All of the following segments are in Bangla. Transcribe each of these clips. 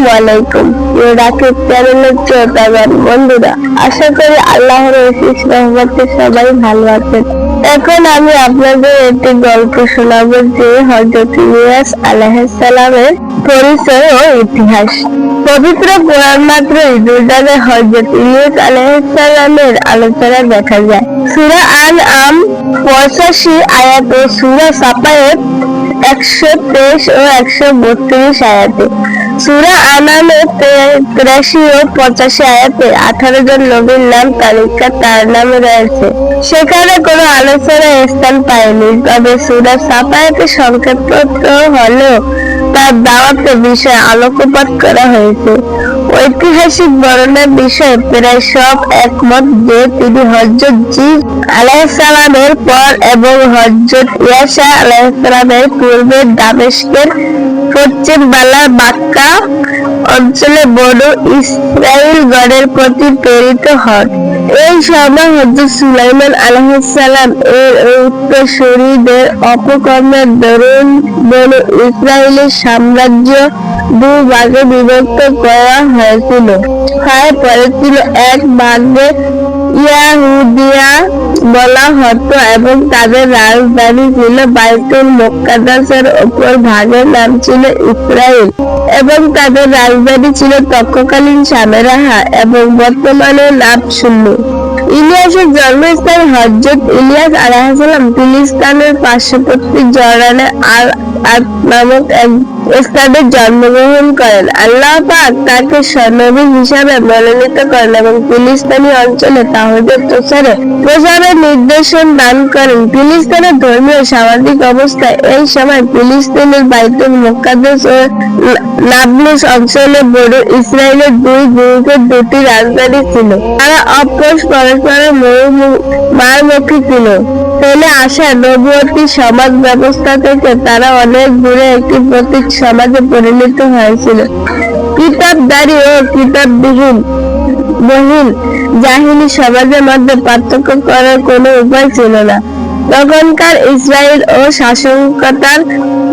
আসসালামু আলাইকুম। চ্যানেলের শ্রোতাগণ বন্ধুরা, আশা করি আল্লাহর রহমতে সবাই ভালো আছেন। এখন আমি আপনাদের একটি গল্প যে হজরত ইলিয়াস পরিচয় ও ইতিহাস। পবিত্র কোরআন মাত্র ইদুদানে হজরত ইলিয়াস আলাইহিসসালামের আলোচনা দেখা যায়। সুরা আন আম পঁচাশি আয়াত ও সূরা সাপায়েত একশো তেইশ ও একশো বত্রিশ আয়াতে। সুরা আনামে তিরাশি ও পঁচাশি আয়াতে আঠারো জন নবীর নাম তালিকা তার নামে রয়েছে। সেখানে কোনো আলোচনায় স্থান পায়নি। তবে সুরা সাপায়াতে সংক্ষেপত্র হলেও তার দাওয়াতের বিষয়ে আলোকপাত করা হয়েছে। ঐতিহাসিক বর্ণনার বিষয়ে প্রায় সব একমত যে তিনি হজরত জি আলাইসালামের পর এবং হজরত ইয়াসা আলাইসালামের পূর্বে দামেস্কের পশ্চিম বালা বাক্কা অঞ্চলে বড় ইসরায়েল গড়ের প্রতি প্রেরিত হন। এই সময় হজরত সুলাইমান আলহাম এর উত্তরসূরিদের অপকর্মের দরুন বড় ইসরায়েলের সাম্রাজ্য দু ভাগে বিভক্ত করা হয়েছিল। হয় পরে ছিল এক ভাগে ইয়াহুদিয়া বলা হতো এবং তাদের রাজধানী ছিল বাইতুল ওপর। ভাগের নাম ছিল ইসরায়েল এবং তাদের রাজধানী ছিল তৎকালীন সামেরাহা এবং বর্তমানে নাম শূন্য। ইলিয়াসের জন্মস্থান হজরত ইলিয়াস আলাহাম ফিলিস্তানের পার্শ্ববর্তী জর্ডানে আর আর নামক এক স্থানে জন্মগ্রহণ করেন। আল্লাহ পাক তাকে নবী হিসাবে মনোনীত করেন এবং ফিলিস্তানি অঞ্চলে তাহদের প্রচারে প্রচারের নির্দেশন দান করেন। ফিলিস্তিনের ধর্মীয় সামাজিক অবস্থায় এই সময় ফিলিস্তিনের বাইতুল মুকাদ্দাস ও নাবলুস অঞ্চলে বড় ইসরায়েলের দুই গুরুকের দুটি রাজধানী ছিল। তারা অপর পরস্পরের মারমুখী ছিল। ফেলে আসা নবুয়তী সমাজ ব্যবস্থা থেকে তারা অনেক দূরে একটি প্রতীক সমাজে পরিণত হয়েছিল। কিতাবদারি ও কিতাববিহীন, বহিন, জাহিনী সমাজের মধ্যে পার্থক্য করার কোনো উপায় ছিল না। তখনকার ইসরায়েল ও শাসনকতার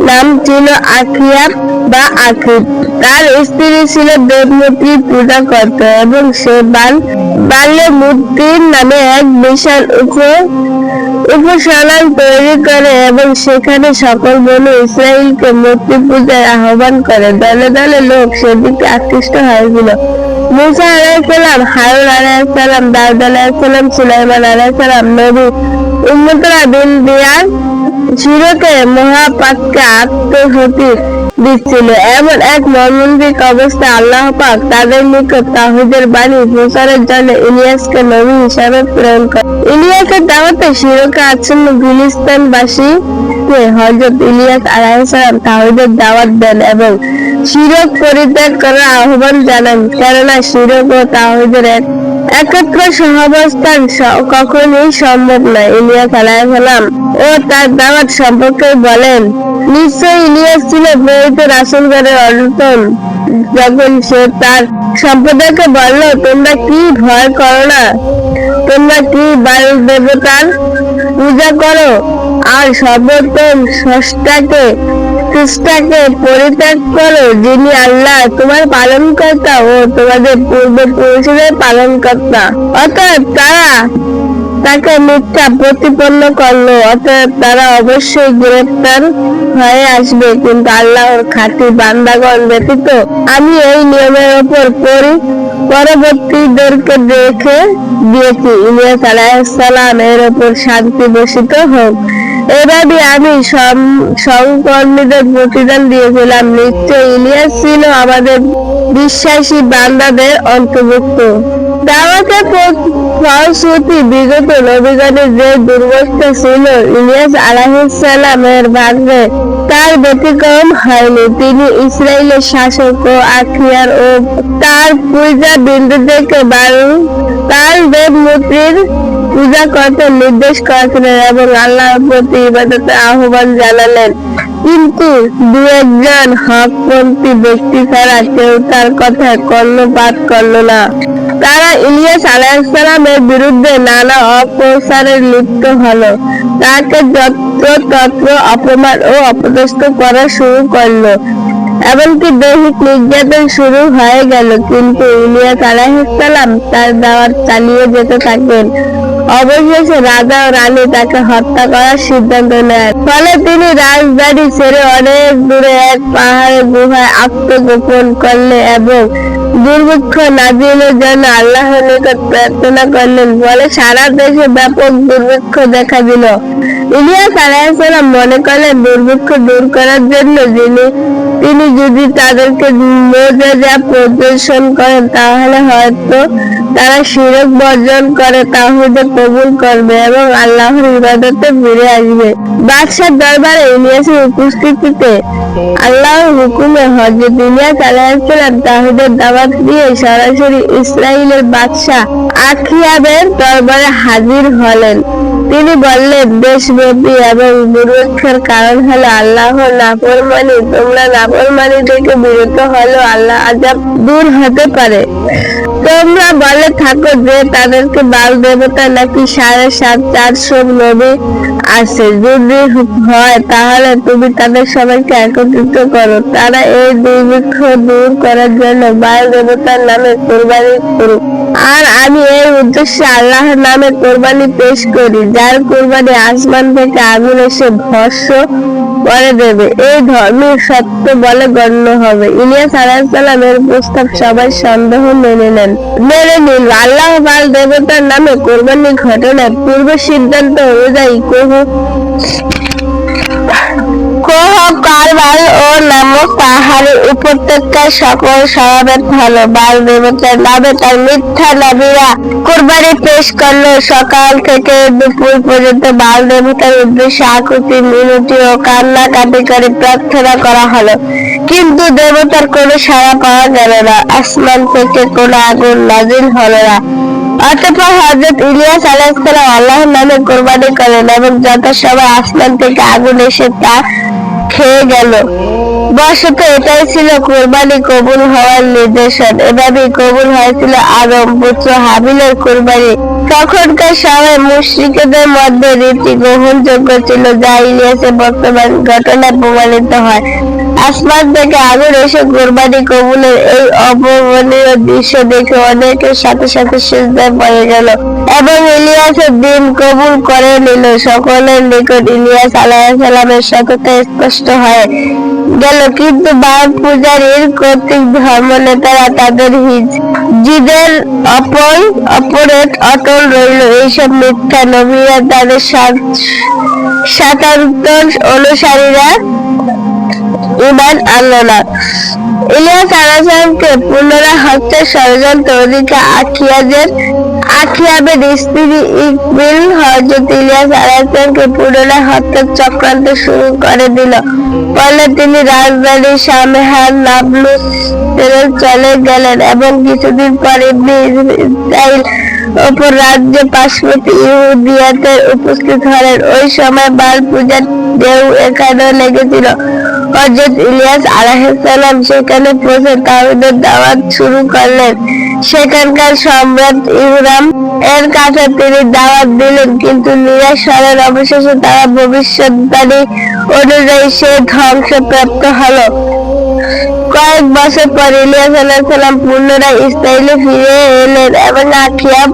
নাম ছিল আখিয়া বা আখিব তার স্ত্রী ছিল দেবমূর্তি পূজা করত এবং সে বাল বাল্য মূর্তির নামে এক বিশাল উপ তৈরি করে এবং সেখানে সকল বনু ইসরায়েলকে মূর্তি আহ্বান করে। দলে দলে লোক সেদিকে আকৃষ্ট হয়েছিল। মুসা আলাইসালাম হারুন আলাইসালাম দাউদ আলাইসালাম সুলাইমান আলাইসালাম নবী উম্মতরা দিন দিয়ার শিরকে মহাপাককে আত্মহতি দিচ্ছিল। এমন এক মর্মন্তিক অবস্থা আল্লাহ পাক তাদের নিকট তাহিদের বাণী প্রচারের জন্য ইলিয়াসকে নবী হিসাবে প্রেরণ করে ইলিয়াসের দাওয়াতে শিরকে আচ্ছন্ন ফিলিস্তানবাসী হজরত ইলিয়াস আলাইসালাম তাহিদের দাওয়াত দেন এবং শিরক পরিত্যাগ করার আহ্বান জানান। কেননা শিরক ও তাহিদের এক একত্র সহাবস্থান কখনোই সম্ভব নয় ইলিয়াস আলাইসালাম ও তার দাওয়াত সম্পর্কে বলেন নিশ্চয় ইলিয়াস ছিল প্রেরিত রাসুলগড়ের অন্যতম। যখন সে তার সম্প্রদায়কে বলল, তোমরা কি ভয় করো না? তোমরা কি বায়ু দেবতার পূজা করো? আর সর্বোত্তম সষ্টাকে খ্রিস্টাকে পরিত্যাগ করো, যিনি আল্লাহ, তোমার পালন কর্তা ও তোমাদের পূর্বপুরুষদের পালন কর্তা অর্থাৎ তারা তাকে মিথ্যা প্রতিপন্ন করল, অতএব তারা অবশ্যই গ্রেফতার হয়ে আসবে। কিন্তু আল্লাহর খাঁটি বান্দাগণ ব্যতীত আমি এই নিয়মের ওপর পড়ি পরবর্তীদেরকে দেখে দিয়েছি। ইলিয়াস আলাইসালাম এর ওপর শান্তি বসিত হোক। এভাবে আমি সহকর্মীদের প্রতিদান দিয়েছিলাম নিশ্চয় ইলিয়াস ছিল আমাদের বিশ্বাসী বান্দাদের অন্তর্ভুক্ত। দাওয়াতের ফলশ্রুতি বিগত নবীগণের যে দুর্বস্থা ছিল, ইলিয়াস আলাহিসাল্লামের ভাগ্যে তার ব্যতিক্রম হয়নি। তিনি ইসরায়েলের শাসক ও আখিয়ার ও তার পূজা বিন্দু থেকে বারু তার দেব মূর্তির পূজা করতে নির্দেশ করেছিলেন এবং আল্লাহর প্রতি ইবাদতে আহ্বান জানালেন। কিন্তু দু একজন হকপন্থী ব্যক্তি ছাড়া কেউ তার কথা কর্ণপাত করল না। তারা ইলিয়াস আলাইসালামের বিরুদ্ধে নানা অপপ্রচারে লিপ্ত হলো। তাকে যত্র তত্র অপমান ও অপদস্থ করা শুরু করল। এমনকি দৈহিক নির্যাতন শুরু হয়ে গেল, কিন্তু ইলিয়াস আলাহিসাল্লাম তার দাওয়াত চালিয়ে যেতে থাকেন অবশেষে রাজা ও রানী তাকে হত্যা করার সিদ্ধান্ত নেয় ফলে তিনি রাজবাড়ি ছেড়ে অনেক দূরে এক পাহাড়ে গুহায় আত্মগোপন করলেন এবং দুর্ভিক্ষ নাজিলের জন্য আল্লাহর নিকট প্রার্থনা করলেন ফলে সারা দেশে ব্যাপক দুর্ভিক্ষ দেখা দিল। ইলিয়াস আলাইসালাম মনে করলেন দুর্ভিক্ষ দূর করার জন্য যিনি, তিনি যদি তাদেরকে মোজাজা প্রদর্শন করেন, তাহলে হয়তো তারা শিরক বর্জন করে তাহলে কবুল করবে এবং আল্লাহর ইবাদতে ফিরে আসবে। বাদশার দরবারে ইলিয়াসের উপস্থিতিতে আল্লাহর হুকুমে হজরত ইলিয়াস আলাইহিসসালাম তাহিদের দাওয়াত দিয়ে সরাসরি ইসরায়েলের বাদশাহ আখিয়াবের দরবারে হাজির হলেন। তিনি বললেন দেশব্যাপী এবং দুর্ভিক্ষের কারণ হলো আল্লাহর নাফরমানি। তোমরা নাফরমানি থেকে বিরত হলেও আল্লাহ আজাব দূর হতে পারে। তোমরা বলে থাকো যে তাদেরকে বাল দেবতা নাকি সাড়ে সাত চারশো নবী আছে। যদি হয়, তাহলে তুমি তাদের সবাইকে একত্রিত করো। তারা এই দুর্ভিক্ষ দূর করার জন্য বাল দেবতার নামে কোরবানি করুক। আর আমি এই উদ্দেশ্যে আল্লাহর নামে কোরবানি পেশ করি, যার কোরবানি আসমান থেকে আগুন এসে ভস্য করে দেবে। এই ধর্মের সত্য বলে গণ্য হবে। ইলিয়াস আলাহিসাল্লাম এর প্রস্তাব সবাই সন্দেহ মেনে নেন। মেনে নিন, আল্লাহ বাল দেবতার নামে কোরবানি ঘটনায় পূর্ব সিদ্ধান্ত অনুযায়ী কোহ কোহ, কারবাল ও নামক পাহাড়ের উপত্যকার সকল সমাবেত হলো বাল দেবতার নামে তার মিথ্যা নবীরা কোরবানি পেশ করল। সকাল থেকে দুপুর পর্যন্ত বাল দেবতার উদ্দেশ্যে আকুতি, মিনতি ও কান্নাকাটি করে প্রার্থনা করা হলো। কিন্তু দেবতার কোনো সাড়া পাওয়া গেল না। আসমান থেকে কোনো আগুন নাজিল হলো না। অতঃপর হজরত ইলিয়াস আলাইহিসসালাম আল্লাহর নামে কোরবানি করেন এবং যথাসময় আসমান থেকে আগুন এসে তা খেয়ে গেল। বশত এটাই ছিল কোরবানি কবুল হওয়ার নির্দেশন। এভাবেই কবুল হয়েছিল আদম পুত্র হাবিলের কোরবানি। তখনকার সময় মুশ্রিকদের মধ্যে রীতি গ্রহণযোগ্য ছিল, যা ইলিয়াসের বর্তমান ঘটনা প্রমাণিত হয়। আসমান থেকে আগুন এসে কোরবানি কবুলের এই অপমানীয় দৃশ্য দেখে অনেকের সাথে সাথে সিজদায় পড়ে গেল এবং ইলিয়াসের দিন কবুল করে নিল। সকলের নিকট ইলিয়াস আলাইসালামের সততা স্পষ্ট হয়। গেল, কিন্তু বাদ পূজারীর কর্তৃক ধর্ম নেতারা তাদের হিজ জিদের অপর অপরেট অটল রইল। এইসব মিথ্যা নবীরা তাদের সাতান্তর অনুসারীরা ইমান আনলো না। ইলিয়াস আলাইসালামকে পুনরায় হত্যার ষড়যন্ত্র ওদিকে আখিয়াজের আখিয়াবের স্ত্রী ইকবিল হজরত ইলিয়াস পুনরায় হত্যার চক্রান্ত শুরু করে দিল। ফলে তিনি রাজধানী চলে গেলেন এবং কিছুদিন পর ইসরাইল অপর রাজ্যে পার্শ্ববর্তী ইহুদিয়াতে উপস্থিত হলেন। ওই সময় বাল পূজার ঢেউ এখানে লেগেছিল। হজরত ইলিয়াস আলাহিসাল্লাম সেখানে পৌঁছে তাওহিদের দাওয়াত শুরু করলেন। সেখানকার সম্রাট ইহরাম এর কাছে তিনি দাওয়াত দিলেন, কিন্তু নিরাশ হলেন অবশেষে তারা ভবিষ্যৎবাণী অনুযায়ী সে ধ্বংসপ্রাপ্ত হলো। কয়েক বছর পর ইলিয়াস আলাইসাল্লাম পুনরায় ইসরায়েলে ফিরে এলেন এবং আখিয়াব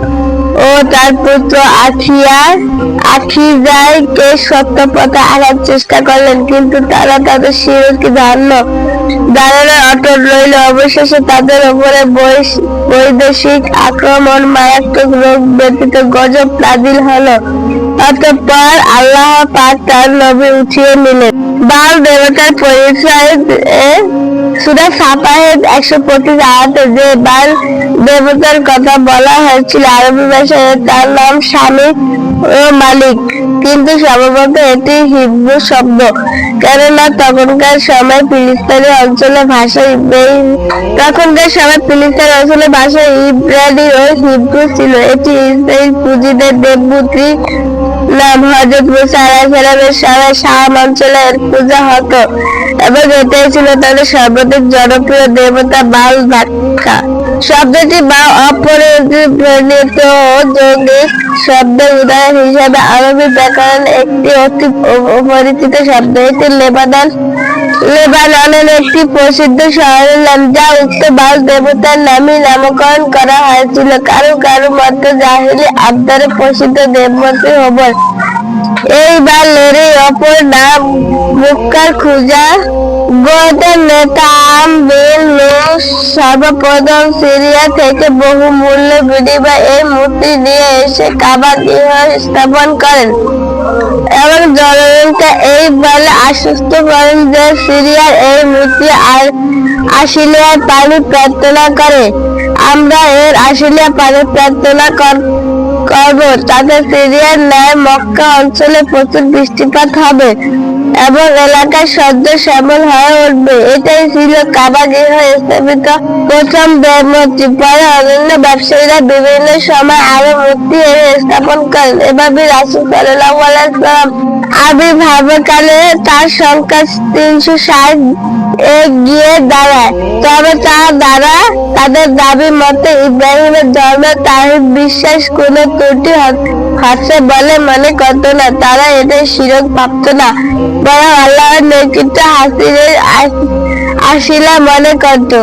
ও তার পুত্র আখিয়া আখিজাইকে সত্য পথে আনার চেষ্টা করলেন, কিন্তু তারা তাদের শিরকে ধারণ ধারণা অটল রইল। অবশেষে তাদের উপরে বৈদেশিক আক্রমণ মারাত্মক রোগ ব্যতীত গজব নাজিল হলো। অতঃপর আল্লাহ পাক তার নবী উঠিয়ে নিলেন। বাল দেবতার পরিচয় সুরা সাফাহের একশো পঁচিশ আয়াতে যে বাল দেবতার কথা বলা হয়েছিল, আরবি তার নাম স্বামী ও মালিক। কিন্তু সম্ভবত এটি হিব্রু শব্দ। কেননা তখনকার সময় ফিলিস্তিনি অঞ্চলে ভাষা তখনকার সময় ফিলিস্তিন অঞ্চলে ভাষা ইব্রানি ও হিব্রু ছিল। এটি ইসরায়েল পুঁজিদের দেবমূর্তি নাম। হজরত মুসা আলাইসালামের সময় শাম অঞ্চলে পূজা হতো। এবং এটাই ছিল তাদের সর্বাধিক জনপ্রিয় দেবতা বাল ভাক্কা শব্দটি বা অপরিণত যৌগিক শব্দের উদাহরণ হিসাবে আরবি ব্যাকরণ একটি অতি পরিচিত শব্দ। এটি লেবানন, লেবাননের একটি প্রসিদ্ধ শহরের নাম, যা উক্ত বাল দেবতার নামে নামকরণ করা হয়েছিল। কারও কারও মতে জাহিলি আবদারে প্রসিদ্ধ দেবমূর্তি হবর এই বালের অপর নাম মুক্কার খুজা গোদের নেতা আম বিন সর্বপ্রথম সিরিয়া থেকে বহু মূল্য বিনিময় এই মূর্তি নিয়ে এসে কাবা গৃহ স্থাপন করেন এবং জনগণকে এই বলে আশ্বস্ত করেন যে সিরিয়ার এই মূর্তি আর আশিলিয়ার পানি প্রার্থনা করে। আমরা এর আশিলিয়া পানি প্রার্থনা কর করব। তাতে সিরিয়ার ন্যায় মক্কা অঞ্চলে প্রচুর বৃষ্টিপাত হবে এবং এলাকার সদ্য শ্যামল হয়ে উঠবে। এটাই ছিল কাবা গৃহ স্থাপিত প্রথম মূর্তি পরে অন্যান্য ব্যবসায়ীরা বিভিন্ন সময় আরও মূর্তি স্থাপন করেন। এভাবে রাসুল সাল্লাহ আবির্ভাবকালে তার সংখ্যা তিনশো ষাট এ গিয়ে দাঁড়ায়। তবে তার দ্বারা তাদের দাবি মতে ইব্রাহিমের ধর্মে তাহিদ বিশ্বাস কোনো ত্রুটি হচ্ছে বলে মনে করতো না। তারা এদের শিরক ভাবতো না। বরং আল্লাহর নেতৃত্ব হাসিলের আসিলা মনে করতো।